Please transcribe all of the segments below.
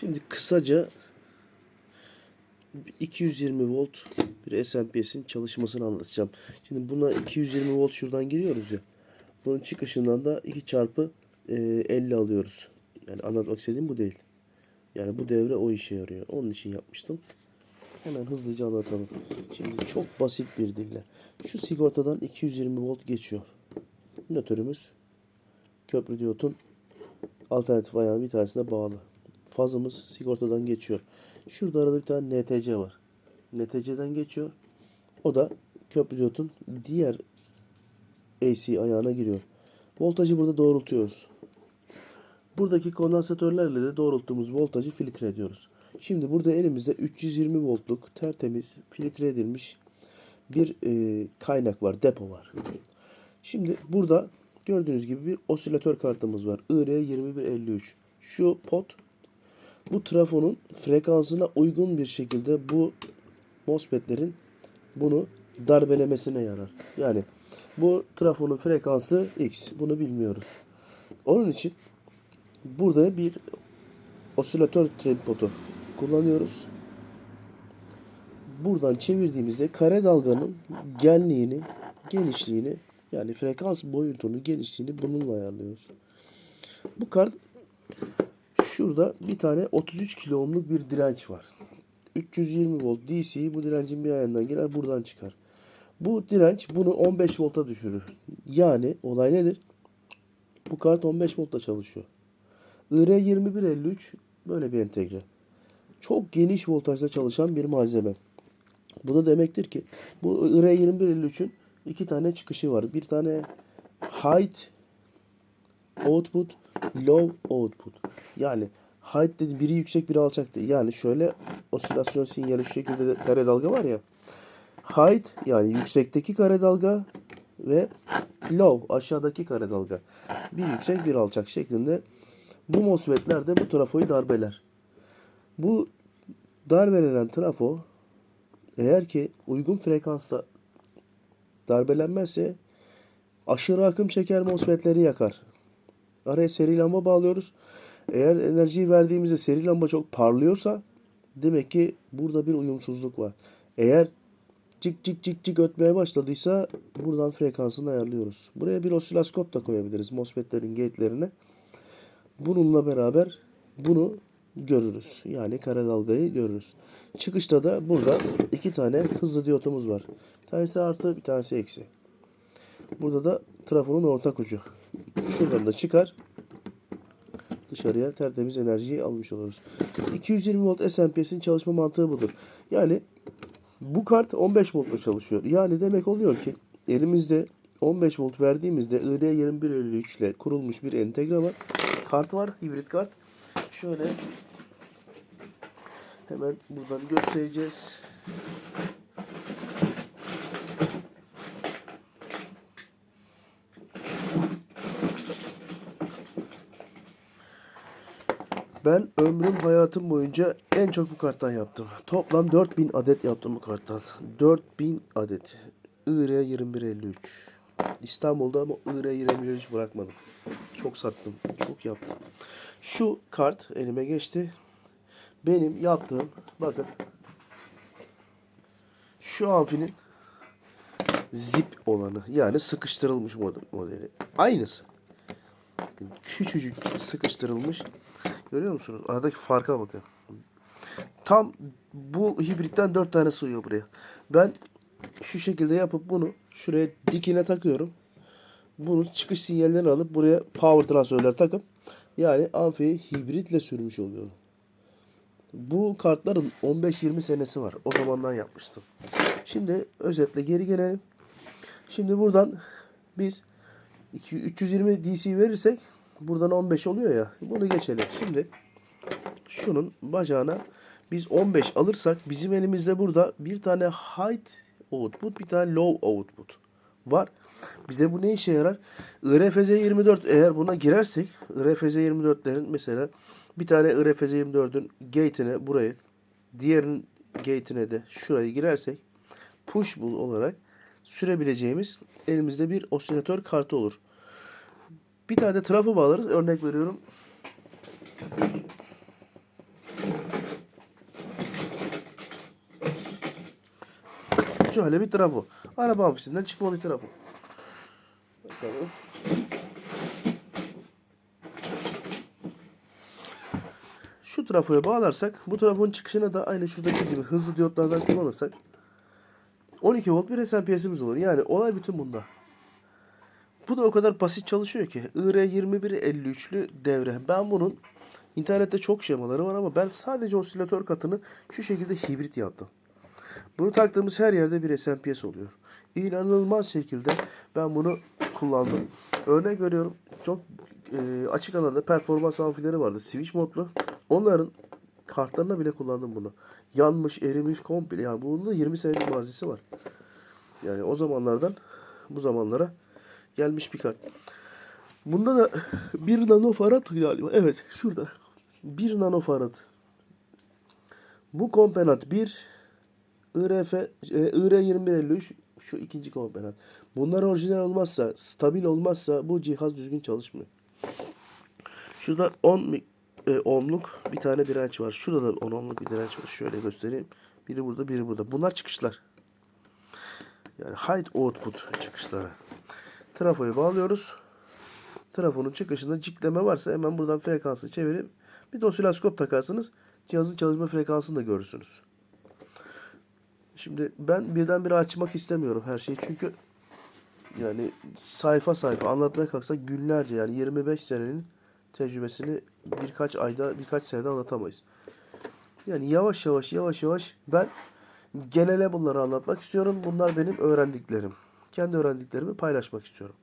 Şimdi kısaca 220 volt bir SMPS'in çalışmasını anlatacağım. Şimdi buna 220 volt şuradan giriyoruz ya. Bunun çıkışından da 2 çarpı e, 50 alıyoruz. Yani anlatmak istediğim bu değil. Yani bu devre o işe yarıyor. Onun için yapmıştım. Hemen hızlıca anlatalım. Şimdi çok basit bir dille. Şu sigortadan 220 volt geçiyor. Nötrümüz köprü diyotun alternatif ayağının bir tanesine bağlı. Fazımız sigortadan geçiyor. Şurada arada bir tane NTC var. NTC'den geçiyor. O da köprü diyotun diğer AC ayağına giriyor. Voltajı burada doğrultuyoruz. Buradaki kondansatörlerle de doğrulttuğumuz voltajı filtre ediyoruz. Şimdi burada elimizde 320 voltluk tertemiz filtre edilmiş bir e, kaynak var, depo var. Şimdi burada gördüğünüz gibi bir osilatör kartımız var. IR2153. Şu pot bu trafonun frekansına uygun bir şekilde bu MOSFET'lerin bunu darbelemesine yarar. Yani bu trafonun frekansı X. Bunu bilmiyoruz. Onun için burada bir osilatör tripodu kullanıyoruz. Buradan çevirdiğimizde kare dalganın genliğini, genişliğini yani frekans boyutunu, genişliğini bununla ayarlıyoruz. Bu kart şurada bir tane 33 kilo ohmluk bir direnç var. 320 volt DC bu direncin bir ayağından girer buradan çıkar. Bu direnç bunu 15 volta düşürür. Yani olay nedir? Bu kart 15 voltla çalışıyor. IR2153 böyle bir entegre. Çok geniş voltajda çalışan bir malzeme. Bu da demektir ki bu IR2153'ün iki tane çıkışı var. Bir tane high output, low output. Yani high dedi biri yüksek biri alçak değil. Yani şöyle osilasyon sinyali şu şekilde de kare dalga var ya. High yani yüksekteki kare dalga ve low aşağıdaki kare dalga. Bir yüksek bir alçak şeklinde bu MOSFET'ler de bu trafoyu darbeler. Bu darbelenen trafo eğer ki uygun frekansta darbelenmezse aşırı akım çeker MOSFET'leri yakar. Araya seri lamba bağlıyoruz. Eğer enerjiyi verdiğimizde seri lamba çok parlıyorsa demek ki burada bir uyumsuzluk var. Eğer cik cik cik cik ötmeye başladıysa buradan frekansını ayarlıyoruz. Buraya bir osiloskop da koyabiliriz MOSFET'lerin gate'lerine. Bununla beraber bunu görürüz. Yani kare dalgayı görürüz. Çıkışta da burada iki tane hızlı diyotumuz var. Bir tanesi artı bir tanesi eksi. Burada da trafonun ortak ucu. Şuradan da çıkar. Dışarıya tertemiz enerjiyi almış oluruz. 220 volt SMPS'in çalışma mantığı budur. Yani bu kart 15 voltla çalışıyor. Yani demek oluyor ki elimizde 15 volt verdiğimizde IR2153 ile kurulmuş bir entegre var. Kart var, hibrit kart. Şöyle hemen buradan göstereceğiz. Ben ömrüm hayatım boyunca en çok bu karttan yaptım. Toplam 4000 adet yaptım bu karttan. 4000 adet. IR 2153. İstanbul'da ama IR 2153 bırakmadım. Çok sattım. Çok yaptım. Şu kart elime geçti. Benim yaptığım bakın şu amfinin zip olanı yani sıkıştırılmış mod- modeli. Aynısı. Küçücük sıkıştırılmış. Görüyor musunuz? Aradaki farka bakın. Tam bu hibritten 4 tane sığıyor buraya. Ben şu şekilde yapıp bunu şuraya dikine takıyorum. Bunu çıkış sinyallerini alıp buraya power transörler takıp yani amfiyi hibritle sürmüş oluyorum. Bu kartların 15-20 senesi var. O zamandan yapmıştım. Şimdi özetle geri gelelim. Şimdi buradan biz 2 320 DC verirsek buradan 15 oluyor ya. Bunu geçelim. Şimdi şunun bacağına biz 15 alırsak bizim elimizde burada bir tane high output bir tane low output var. Bize bu ne işe yarar? IRFZ 24 eğer buna girersek IRFZ 24'lerin mesela bir tane IRFZ 24'ün gate'ine burayı diğerinin gate'ine de şurayı girersek push bull olarak sürebileceğimiz elimizde bir osilatör kartı olur. Bir tane de trafo bağlarız. Örnek veriyorum. Şöyle bir trafo. Araba hapisinden çıkma bir trafo. Bakalım. Şu trafoya bağlarsak bu trafonun çıkışına da aynı şuradaki gibi hızlı diyotlardan kullanırsak 12 volt bir SMPS'imiz olur. Yani olay bütün bunda. Bu da o kadar basit çalışıyor ki. IR2153'lü devre. Ben bunun internette çok şemaları var ama ben sadece osilatör katını şu şekilde hibrit yaptım. Bunu taktığımız her yerde bir SMPS oluyor. İnanılmaz şekilde ben bunu kullandım. Örnek veriyorum çok e, açık alanda performans amfileri vardı. Switch modlu. Onların kartlarına bile kullandım bunu. Yanmış, erimiş komple. Yani bunun da 20 senelik mazisi var. Yani o zamanlardan bu zamanlara gelmiş bir kart. Bunda da 1 nanofarad galiba. Evet şurada. 1 nanofarad. Bu komponent 1 IRF, e, IR2153 şu ikinci komponent. Bunlar orijinal olmazsa, stabil olmazsa bu cihaz düzgün çalışmıyor. Şurada 10 mi- e, ohmluk bir tane direnç var. Şurada da 10 ohmluk bir direnç var. Şöyle göstereyim. Biri burada, biri burada. Bunlar çıkışlar. Yani high output çıkışları. Trafoyu bağlıyoruz. Trafonun çıkışında cikleme varsa hemen buradan frekansı çevirip bir de osiloskop takarsınız. Cihazın çalışma frekansını da görürsünüz. Şimdi ben birdenbire açmak istemiyorum her şeyi çünkü yani sayfa sayfa anlatmaya kalksak günlerce yani 25 senenin tecrübesini birkaç ayda birkaç senede anlatamayız. Yani yavaş yavaş yavaş yavaş ben genele bunları anlatmak istiyorum. Bunlar benim öğrendiklerim. Kendi öğrendiklerimi paylaşmak istiyorum.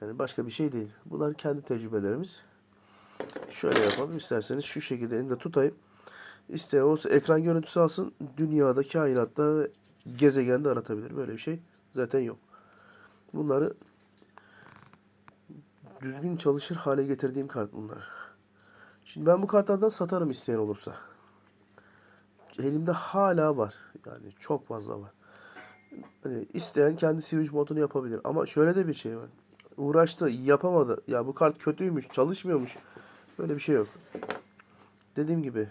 Yani başka bir şey değil. Bunlar kendi tecrübelerimiz. Şöyle yapalım isterseniz şu şekilde elimde tutayım. İsteyen olsa ekran görüntüsü alsın. Dünyada, kainatta gezegende aratabilir. Böyle bir şey zaten yok. Bunları düzgün çalışır hale getirdiğim kart bunlar. Şimdi ben bu kartlardan satarım isteyen olursa. Elimde hala var. Yani çok fazla var. Hani isteyen kendi switch modunu yapabilir. Ama şöyle de bir şey var. Uğraştı, yapamadı. Ya bu kart kötüymüş, çalışmıyormuş. Böyle bir şey yok. Dediğim gibi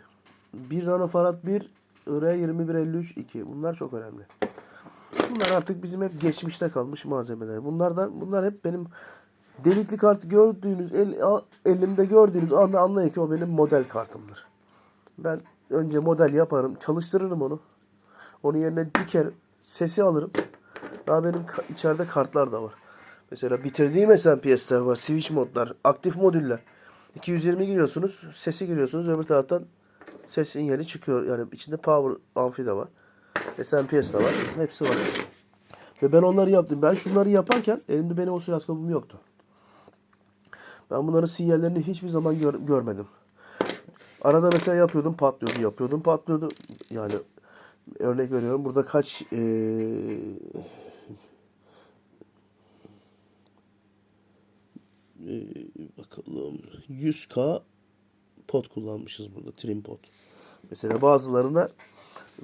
1 nanofarad 1 IR2153 2. Bunlar çok önemli. Bunlar artık bizim hep geçmişte kalmış malzemeler. Bunlardan bunlar hep benim delikli kart gördüğünüz el, elimde gördüğünüz anda anlayın ki o benim model kartımdır. Ben önce model yaparım, çalıştırırım onu. Onun yerine dikerim, sesi alırım. Daha benim içeride kartlar da var. Mesela bitirdiğim SMPS'ler var, switch modlar, aktif modüller. 220 giriyorsunuz, sesi giriyorsunuz, öbür taraftan ses sinyali çıkıyor. Yani içinde power amfi de var. SMPS de var. Hepsi var. Ve ben onları yaptım. Ben şunları yaparken elimde benim osiloskopum yoktu. Ben bunların sinyallerini hiçbir zaman gör- görmedim. Arada mesela yapıyordum patlıyordu, yapıyordum patlıyordu. Yani örnek veriyorum burada kaç eee eee, bakalım 100k pot kullanmışız burada trim pot. Mesela bazılarında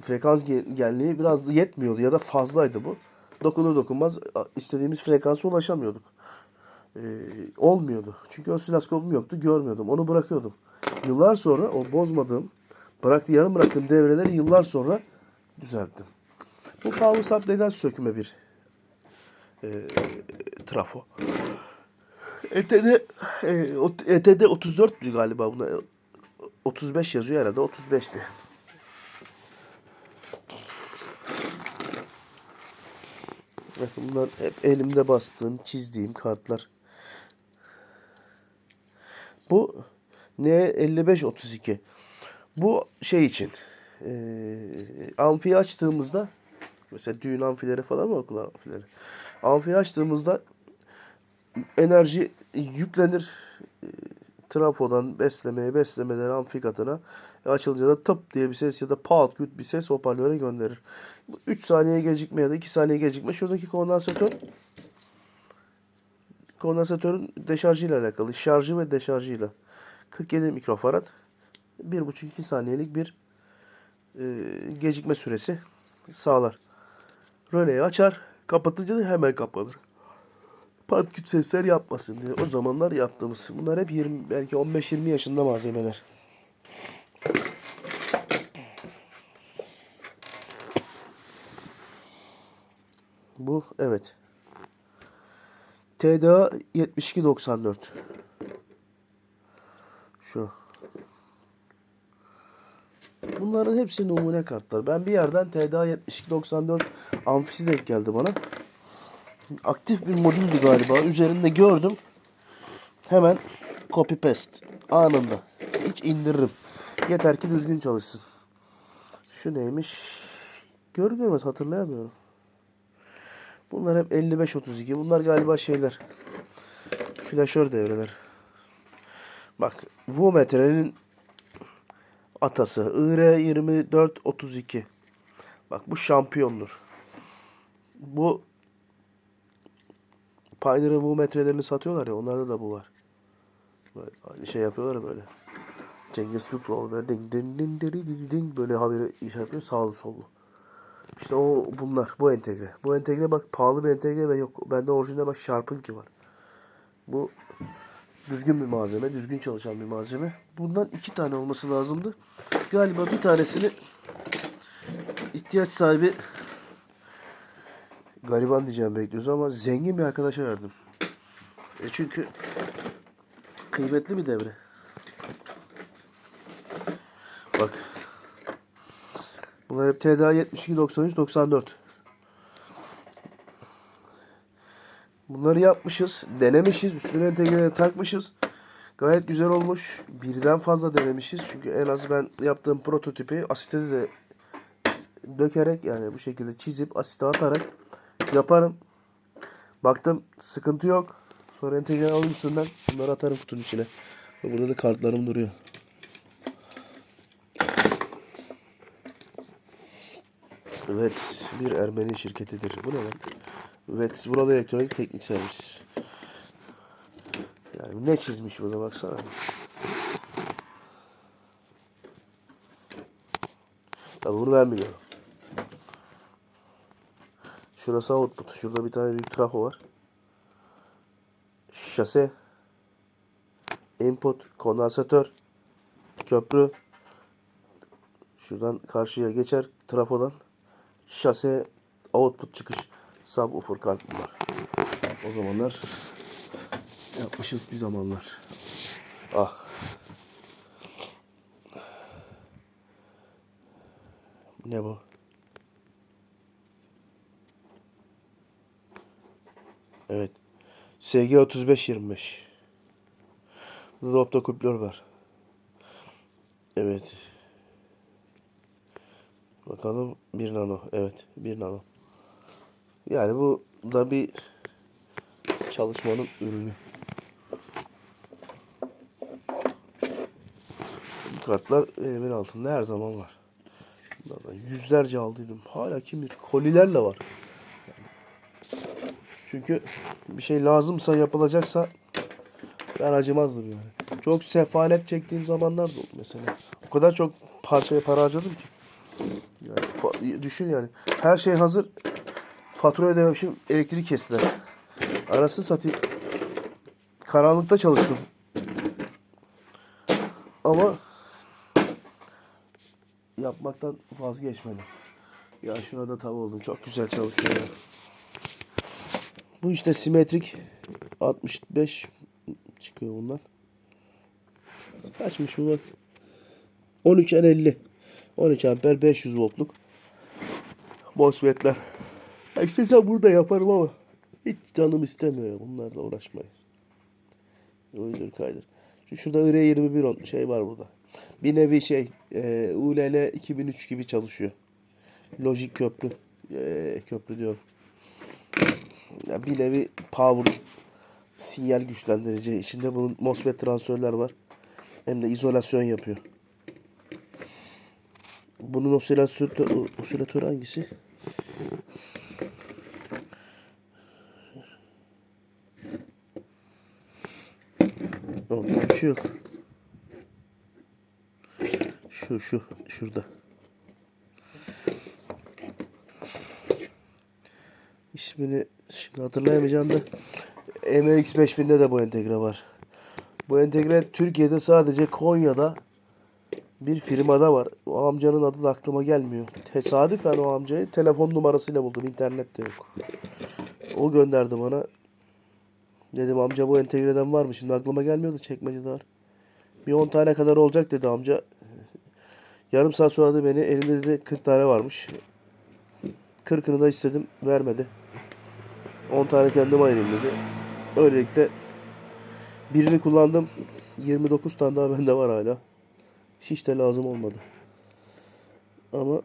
frekans ge- genliği biraz da yetmiyordu ya da fazlaydı bu. Dokunur dokunmaz istediğimiz frekansa ulaşamıyorduk. Ee, olmuyordu. Çünkü osiloskopum yoktu görmüyordum. Onu bırakıyordum. Yıllar sonra o bozmadığım, bıraktı yarım bıraktığım devreleri yıllar sonra düzelttim. Bu power supply'den sökme bir e, trafo. ETD e, ETD 34 galiba buna. 35 yazıyor herhalde 35'ti. Bakın bunlar hep elimde bastığım, çizdiğim kartlar. Bu N5532. Bu şey için. Eee amfiyi açtığımızda mesela düğün amfileri falan mı okul amfileri? Amfiyi açtığımızda enerji yüklenir e, trafodan beslemeye beslemeden amfi katına E, açılınca da tıp diye bir ses ya da pat küt bir ses hoparlöre gönderir. 3 saniye gecikme ya da 2 saniye gecikme şuradaki kondansatör kondansatörün deşarjıyla alakalı. Şarjı ve deşarjıyla. 47 mikrofarad 1,5-2 saniyelik bir e, gecikme süresi sağlar. Röleyi açar. Kapatınca da hemen kapanır pat küt sesler yapmasın diye. O zamanlar yaptığımız. Bunlar hep 20 belki 15-20 yaşında malzemeler. Bu evet. TDA 7294. Şu. Bunların hepsi numune kartlar. Ben bir yerden TDA 7294 amfisi denk geldi bana. Aktif bir modüldü galiba. Üzerinde gördüm. Hemen copy paste. Anında. Hiç indiririm. Yeter ki düzgün çalışsın. Şu neymiş? Gör görmez hatırlayamıyorum. Bunlar hep 55-32. Bunlar galiba şeyler. Flaşör devreler. Bak Vumetre'nin atası IR2432. Bak bu şampiyondur. Bu Pioneer'ın Vumetrelerini satıyorlar ya onlarda da bu var. Böyle aynı şey yapıyorlar ya böyle. Cengiz Kutlu böyle ding ding ding ding ding ding böyle haberi iş yapıyor sağlı sollu. İşte o bunlar bu entegre. Bu entegre bak pahalı bir entegre ve yok bende orijinal bak Sharp'ınki var. Bu düzgün bir malzeme, düzgün çalışan bir malzeme. Bundan iki tane olması lazımdı. Galiba bir tanesini ihtiyaç sahibi gariban diyeceğim bekliyoruz ama zengin bir arkadaşa verdim. E çünkü kıymetli bir devre. Bak. Bunlar hep TDA 72 93 94. Bunları yapmışız, denemişiz, üstüne entegre takmışız. Gayet güzel olmuş. Birden fazla denemişiz. Çünkü en az ben yaptığım prototipi asitede de dökerek yani bu şekilde çizip asite atarak yaparım. Baktım sıkıntı yok. Sonra entegre alayım üstünden bunları atarım kutunun içine. Burada da kartlarım duruyor. Evet, bir Ermeni şirketidir. Bu ne lan? Evet, Vural Elektronik Teknik Servis. Yani ne çizmiş burada baksana. Tabii bunu ben biliyorum. Şurası output. Şurada bir tane büyük trafo var. Şase. Input. Kondansatör. Köprü. Şuradan karşıya geçer trafodan. Şase. Output çıkış. Subwoofer kart bunlar. O zamanlar yapmışız bir zamanlar. Ah. Ne bu? Evet. SG 3525. Burada optokuplör var. Evet. Bakalım 1 nano. Evet 1 nano. Yani bu da bir çalışmanın ürünü. Bu kartlar elimin altında her zaman var. Bunlardan yüzlerce aldıydım. Hala kim bilir. Kolilerle var. Çünkü bir şey lazımsa yapılacaksa ben acımazdım yani. Çok sefalet çektiğim zamanlar da oldu mesela. O kadar çok parçaya para harcadım ki. Yani düşün yani. Her şey hazır. Fatura ödememişim. Elektrik kestiler. Arasını satayım. Karanlıkta çalıştım. Ama yapmaktan vazgeçmedim. Ya şurada tav oldum. Çok güzel çalışıyor. ya. Bu işte simetrik 65 çıkıyor bundan. Kaçmış bu bak. 13 en 50. 13 amper 500 voltluk. MOSFET'ler. İstesem burada yaparım ama hiç canım istemiyor bunlarla uğraşmayı. Uydur kaydır. Şu şurada IR21 on- şey var burada. Bir nevi şey e, ULL 2003 gibi çalışıyor. Lojik köprü. E, köprü diyorum. Ya bir nevi power sinyal güçlendirici. İçinde bunun MOSFET transistörler var. Hem de izolasyon yapıyor. Bunun osilatörü, osilatörü hangisi? Orada bir şey yok. Şu şu şurada. İsmini şimdi hatırlayamayacağım da MX 5000'de de bu entegre var. Bu entegre Türkiye'de sadece Konya'da bir firmada var. O amcanın adı da aklıma gelmiyor. Tesadüfen o amcayı telefon numarasıyla buldum. İnternette yok. O gönderdi bana. Dedim amca bu entegreden var mı? Şimdi aklıma gelmiyordu çekmecede var. Bir 10 tane kadar olacak dedi amca. Yarım saat sonra da beni elimde dedi 40 tane varmış. 40'ını da istedim vermedi. 10 tane kendim ayırayım dedi. Öylelikle birini kullandım. 29 tane daha bende var hala. Hiç de lazım olmadı. Ama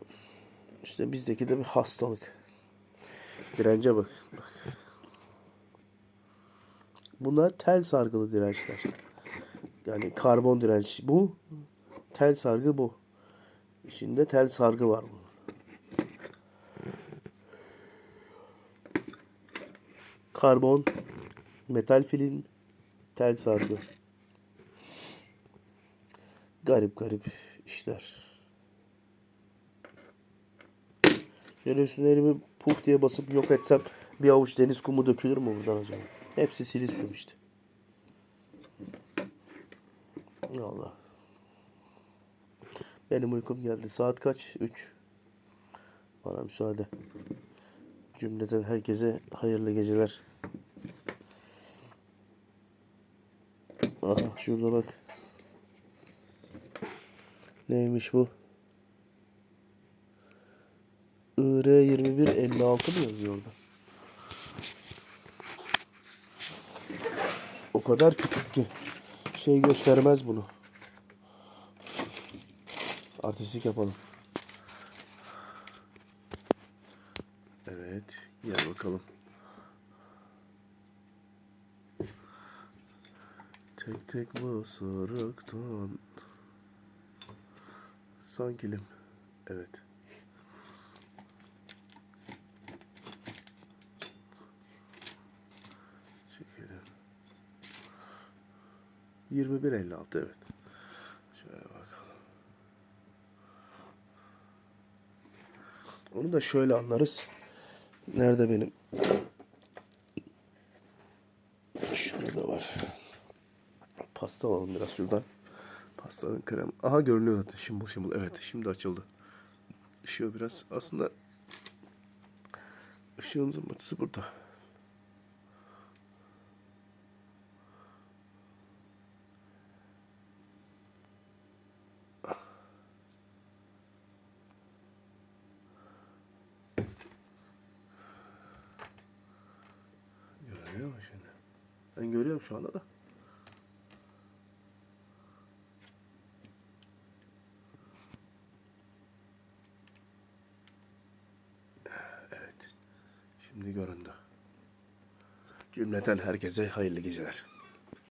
işte bizdeki de bir hastalık. Dirence bak. bak. Bunlar tel sargılı dirençler. Yani karbon direnç bu. Tel sargı bu. İçinde tel sargı var bu. Karbon, metal filin, tel sargı. Garip garip işler. Şöyle üstüne elimi puf diye basıp yok etsem bir avuç deniz kumu dökülür mü buradan acaba? Hepsi silisyum işte. Allah. Benim uykum geldi. Saat kaç? 3. Bana müsaade. Cümleten herkese hayırlı geceler. Aha şurada bak. Neymiş bu? IR 2156 mı yazıyor orada? O kadar küçük ki şey göstermez bunu. Artistik yapalım. Evet, gel bakalım. Tek tek basaraktan sankilim. Evet. 21.56 evet. Şöyle bakalım. Onu da şöyle anlarız. Nerede benim? Şurada var. Pasta alalım biraz şuradan. Pastanın krem. Aha görünüyor zaten şımbıl şımbıl. Evet şimdi açıldı. Işığı biraz. Aslında ışığın zımbırtısı burada. Görünüyor mu şimdi? Görüyorum şu anda da. Evet. Şimdi göründü. Cümleten herkese hayırlı geceler.